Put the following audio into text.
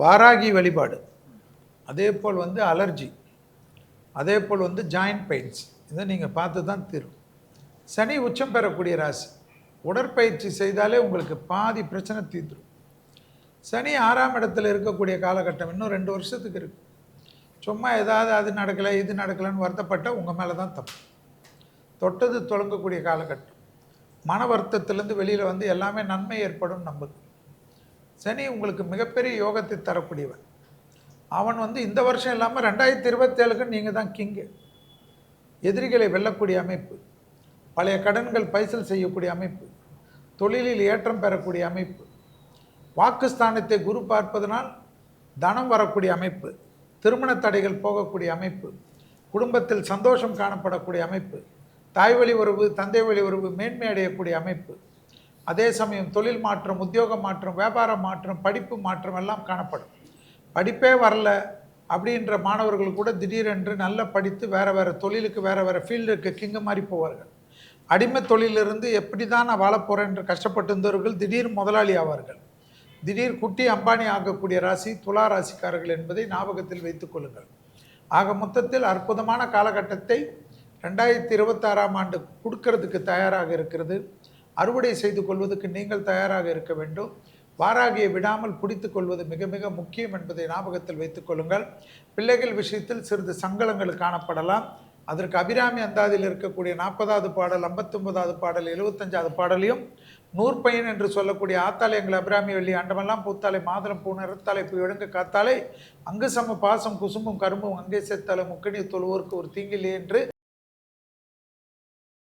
வாராகி வழிபாடு. அதே போல் வந்து அலர்ஜி. அதே போல் வந்து ஜாயிண்ட் பெயின்ஸ். இதை நீங்கள் பார்த்து தான் தீரும். சனி உச்சம் பெறக்கூடிய ராசி. உடற்பயிற்சி செய்தாலே உங்களுக்கு பாதி பிரச்சனை தீர்ந்துடும் சனி ஆறாம் இடத்துல இருக்கக்கூடிய காலகட்டம் இன்னும் ரெண்டு வருஷத்துக்கு இருக்குது சும்மா ஏதாவது அது நடக்கலை இது நடக்கலைன்னு வருத்தப்பட்ட உங்கள் மேலே தான் தப்பு. தொட்டது தொடங்கக்கூடிய காலகட்டம். மன வருத்தத்துலேருந்து வெளியில் வந்து எல்லாமே நன்மை ஏற்படும் நம்புது சனி உங்களுக்கு மிகப்பெரிய யோகத்தை தரக்கூடியவன் அவன் வந்து இந்த வருஷம் இல்லாமல் ரெண்டாயிரத்தி இருபத்தேழுக்கு நீங்கள் தான் கிங்கு எதிரிகளை வெல்லக்கூடிய அமைப்பு. பழைய கடன்கள் பைசல் செய்யக்கூடிய அமைப்பு. தொழிலில் ஏற்றம் பெறக்கூடிய அமைப்பு. வாக்குஸ்தானத்தை குரு பார்ப்பதனால் தனம் வரக்கூடிய அமைப்பு. திருமண தடைகள் போகக்கூடிய அமைப்பு. குடும்பத்தில் சந்தோஷம் காணப்படக்கூடிய அமைப்பு. தாய் வழி உறவு தந்தை வழி உறவு மேன்மை அடையக்கூடிய அமைப்பு. அதே சமயம் தொழில் மாற்றம் உத்தியோக மாற்றம் வியாபார மாற்றம் படிப்பு மாற்றம் எல்லாம் காணப்படும். படிப்பே வரல அப்படின்ற மாணவர்கள் கூட திடீரென்று நல்லா படித்து வேறு வேறு தொழிலுக்கு வேறு வேறு ஃபீல்டுக்கு கிங்க மாதிரி போவார்கள். அடிமை தொழிலிருந்து எப்படி தான் நான் வாழப்போகிறேன் என்று கஷ்டப்பட்டு இருந்தவர்கள் திடீர் முதலாளி ஆவார்கள். திடீர் குட்டி அம்பானி ஆகக்கூடிய ராசி துலா ராசிக்காரர்கள் என்பதை ஞாபகத்தில் வைத்துக்கொள்ளுங்கள் ஆக மொத்தத்தில் அற்புதமான காலகட்டத்தை ரெண்டாயிரத்தி இருபத்தாறாம் ஆண்டு கொடுக்கறதுக்கு தயாராக இருக்கிறது. அறுவடை செய்து கொள்வதற்கு நீங்கள் தயாராக இருக்க வேண்டும். வாராகியை விடாமல் பிடித்து கொள்வது மிக மிக முக்கியம் என்பதை ஞாபகத்தில் வைத்துக் கொள்ளுங்கள். பிள்ளைகள் விஷயத்தில் சிறிது சங்கடங்கள் காணப்படலாம். அதற்கு அபிராமி அந்தாதியில் இருக்கக்கூடிய நாற்பதாவது பாடல் ஐம்பத்தொன்பதாவது பாடல் எழுபத்தஞ்சாவது பாடலையும் நூற்பயன் என்று சொல்லக்கூடிய ஆத்தாலை எங்கள் அபிராமி வெள்ளி அண்டமெல்லாம் பூத்தாலை மாதுளம் பூ நிறத்தாலை போய் ஒழுங்கு காத்தாலை அங்கு சம பாசம் குசும்பும் கரும்பும் அங்கே சேர்த்தாலை முக்கணி தொழுவோருக்கு ஒரு தீங்கில்லை என்று